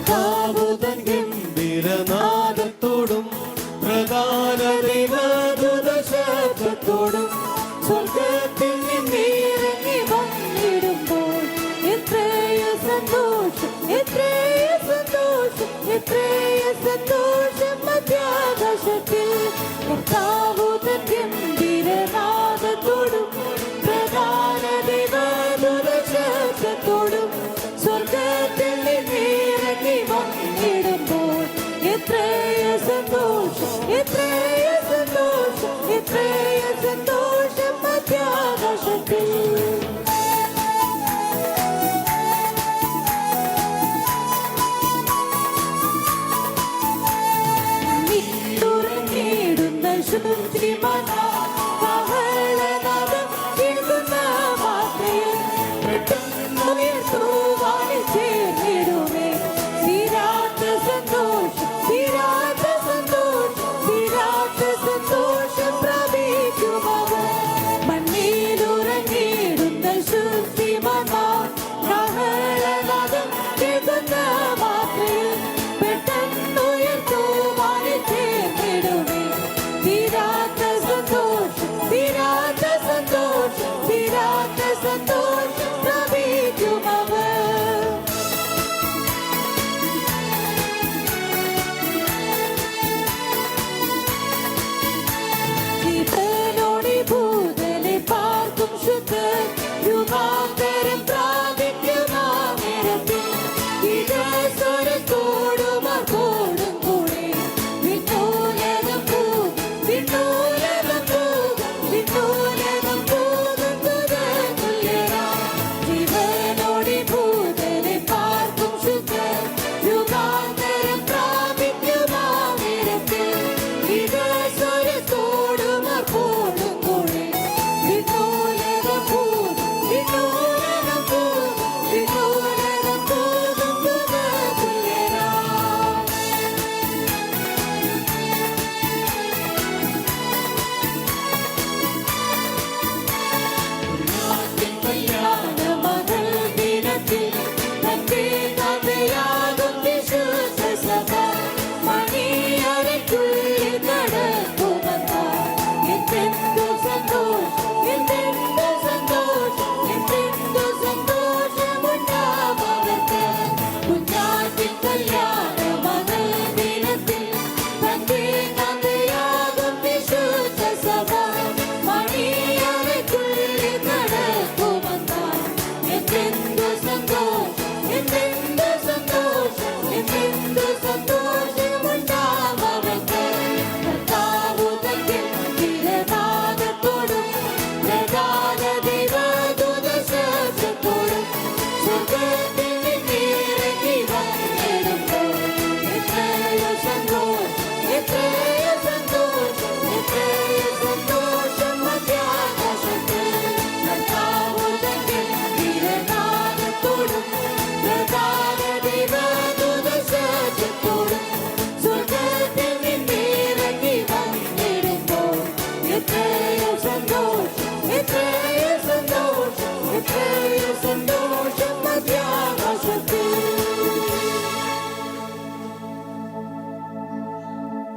കർത്താവുതൻ ഗംഭീരനാദത്തോടും പ്രധാന ദൈവദൂത ശബ്ദത്തോടും സ്വർഗത്തിൽ നിന്നിറങ്ങി വന്നിടുമ്പോൾ എത്രയ സന്തോഷം എത്രയ സന്തോഷം എത്രയ സന്തോഷം. നിന്നിറങ്ങി